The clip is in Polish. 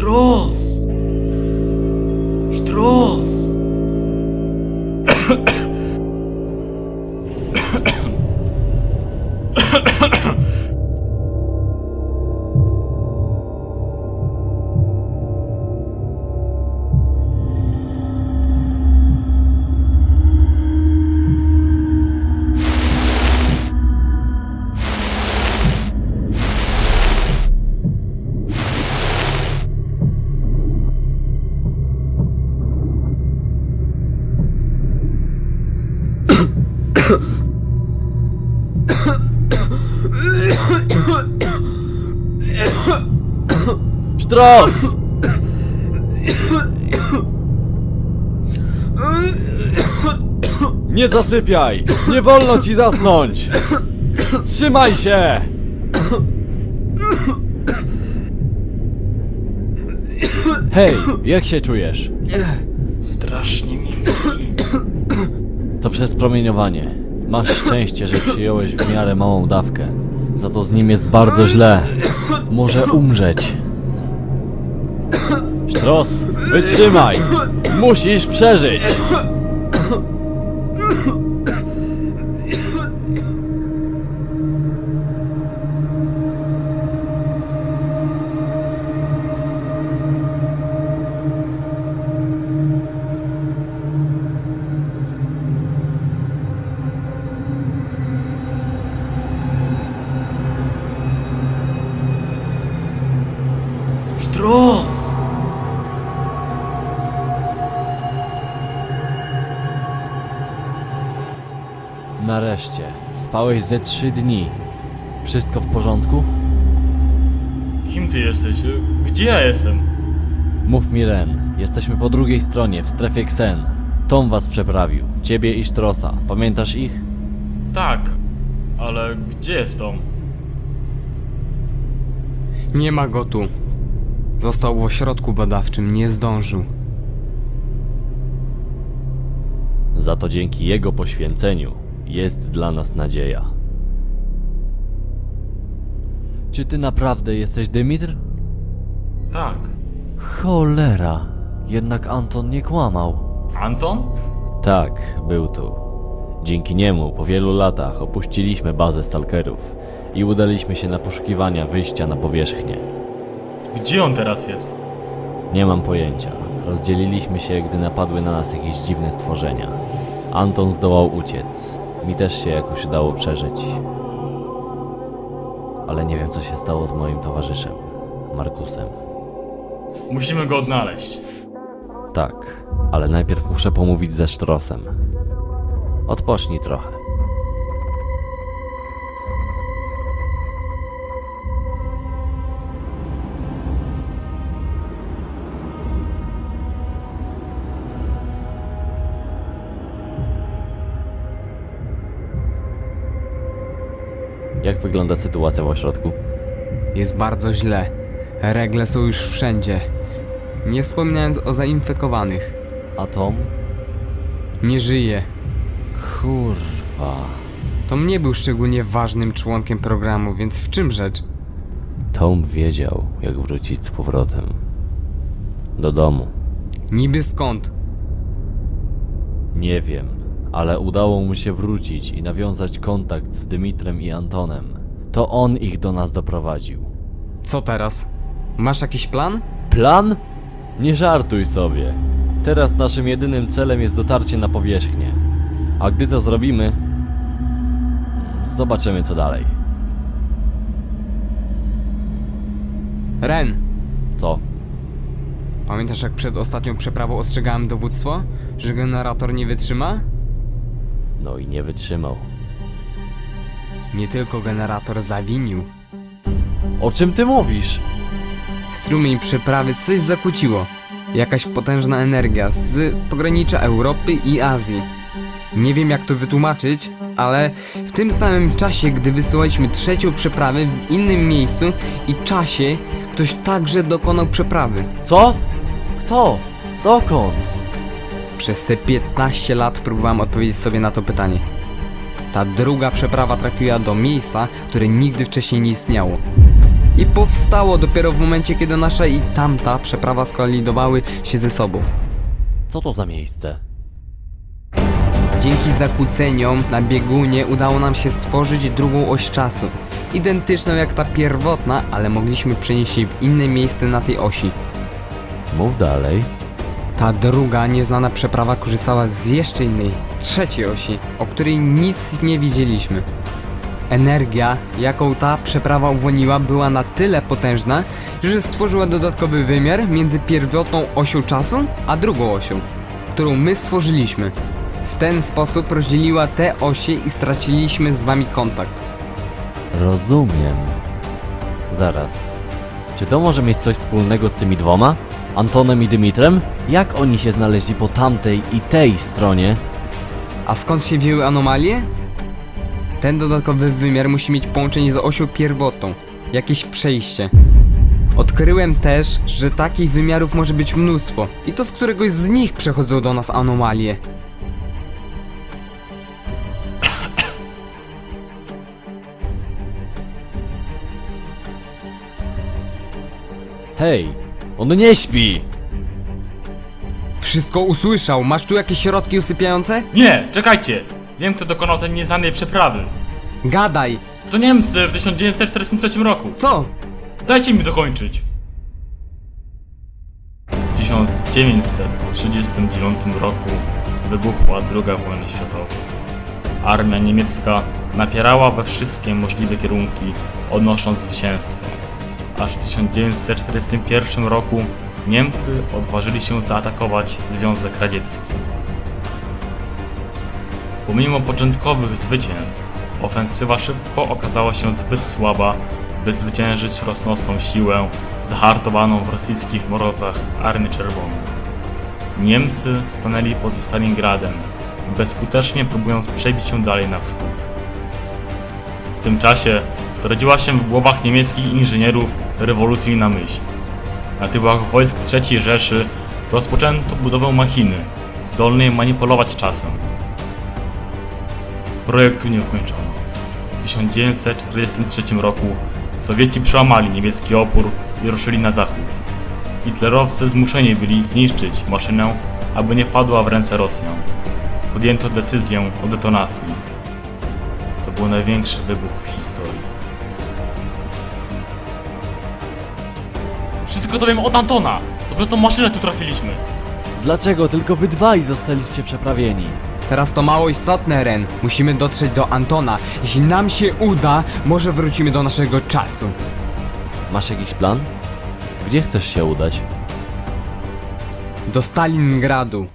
Sztros! Sztros! Nie zasypiaj! Nie wolno ci zasnąć! Trzymaj się! Hej, jak się czujesz? Strasznie mi. To przez promieniowanie. Masz szczęście, że przyjąłeś w miarę małą dawkę. Za to z nim jest bardzo źle. Może umrzeć. Sztros, wytrzymaj! Musisz przeżyć! Sztros! Nareszcie, spałeś ze trzy dni. Wszystko w porządku? Kim ty jesteś? Gdzie ja jestem? Mów mi Ren, jesteśmy po drugiej stronie, w strefie Xen. Tom was przeprawił, ciebie i Sztrosa. Pamiętasz ich? Tak, ale gdzie jest Tom? Nie ma go tu. Został w ośrodku badawczym, nie zdążył. Za to dzięki jego poświęceniu jest dla nas nadzieja. Czy ty naprawdę jesteś Dymitr? Tak. Cholera, jednak Anton nie kłamał. Anton? Tak, był tu. Dzięki niemu po wielu latach opuściliśmy bazę stalkerów i udaliśmy się na poszukiwania wyjścia na powierzchnię. Gdzie on teraz jest? Nie mam pojęcia. Rozdzieliliśmy się, gdy napadły na nas jakieś dziwne stworzenia. Anton zdołał uciec. Mi też się jakoś udało przeżyć. Ale nie wiem, co się stało z moim towarzyszem, Markusem. Musimy go odnaleźć. Tak, ale najpierw muszę pomówić ze Sztrosem. Odpocznij trochę. Jak wygląda sytuacja w ośrodku? Jest bardzo źle. Regle są już wszędzie. Nie wspominając o zainfekowanych. A Tom? Nie żyje. Kurwa. Tom nie był szczególnie ważnym członkiem programu, więc w czym rzecz? Tom wiedział, jak wrócić z powrotem. Do domu. Niby skąd? Nie wiem, ale udało mu się wrócić i nawiązać kontakt z Dymitrem i Antonem. To on ich do nas doprowadził. Co teraz? Masz jakiś plan? Plan? Nie żartuj sobie. Teraz naszym jedynym celem jest dotarcie na powierzchnię. A gdy to zrobimy, zobaczymy co dalej. Ren, To. pamiętasz jak przed ostatnią przeprawą ostrzegałem dowództwo, że generator nie wytrzyma? No i nie wytrzymał. Nie tylko generator zawinił. O czym ty mówisz? Strumień przeprawy coś zakłóciło. Jakaś potężna energia z pogranicza Europy i Azji. Nie wiem jak to wytłumaczyć, ale w tym samym czasie, gdy wysyłaliśmy trzecią przeprawę w innym miejscu i czasie, ktoś także dokonał przeprawy. Co? Kto? Dokąd? Przez te 15 lat próbowałem odpowiedzieć sobie na to pytanie. ta druga przeprawa trafiła do miejsca, które nigdy wcześniej nie istniało. I powstało dopiero w momencie, kiedy nasza i tamta przeprawa skolidowały się ze sobą. Co to za miejsce? Dzięki zakłóceniom na biegunie udało nam się stworzyć drugą oś czasu. Identyczną jak ta pierwotna, ale mogliśmy przenieść jej w inne miejsce na tej osi. Mów dalej. Ta druga, nieznana przeprawa korzystała z jeszcze innej, trzeciej osi, o której nic nie widzieliśmy. Energia, jaką ta przeprawa uwolniła, była na tyle potężna, że stworzyła dodatkowy wymiar między pierwotną osią czasu, a drugą osią, którą my stworzyliśmy. W ten sposób rozdzieliła te osie i straciliśmy z wami kontakt. Rozumiem. Zaraz. Czy to może mieć coś wspólnego z tymi dwoma? Antonem i Dymitrem? Jak oni się znaleźli po tamtej i tej stronie? A skąd się wzięły anomalie? Ten dodatkowy wymiar musi mieć połączenie z osią pierwotną, jakieś przejście. Odkryłem też, że takich wymiarów może być mnóstwo i to z któregoś z nich przechodzą do nas anomalie. Hej, on nie śpi! Wszystko usłyszał, masz tu jakieś środki usypiające? Nie, czekajcie! Wiem, kto dokonał tej nieznanej przeprawy. Gadaj! To Niemcy w 1943 roku. Co? Dajcie mi dokończyć. W 1939 roku wybuchła II wojna światowa. Armia niemiecka napierała we wszystkie możliwe kierunki, odnosząc zwycięstwo. Aż w 1941 roku Niemcy odważyli się zaatakować Związek Radziecki. Pomimo początkowych zwycięstw, ofensywa szybko okazała się zbyt słaba, by zwyciężyć rosnącą siłę zahartowaną w rosyjskich morozach Armii Czerwonej. Niemcy stanęli pod Stalingradem, bezskutecznie próbując przebić się dalej na wschód. W tym czasie zrodziła się w głowach niemieckich inżynierów rewolucyjna myśl. Na tyłach wojsk III Rzeszy rozpoczęto budowę machiny, zdolnej manipulować czasem. Projektu nie ukończono. W 1943 roku Sowieci przełamali niemiecki opór i ruszyli na zachód. Hitlerowcy zmuszeni byli zniszczyć maszynę, aby nie padła w ręce Rosjan. Podjęto decyzję o detonacji. To był największy wybuch w historii. Wszystko to wiem od Antona! To przez tą maszynę tu trafiliśmy! Dlaczego tylko wy dwaj zostaliście przeprawieni? Teraz to mało istotne, Ren. Musimy dotrzeć do Antona. Jeśli nam się uda, może wrócimy do naszego czasu. Masz jakiś plan? Gdzie chcesz się udać? Do Stalingradu.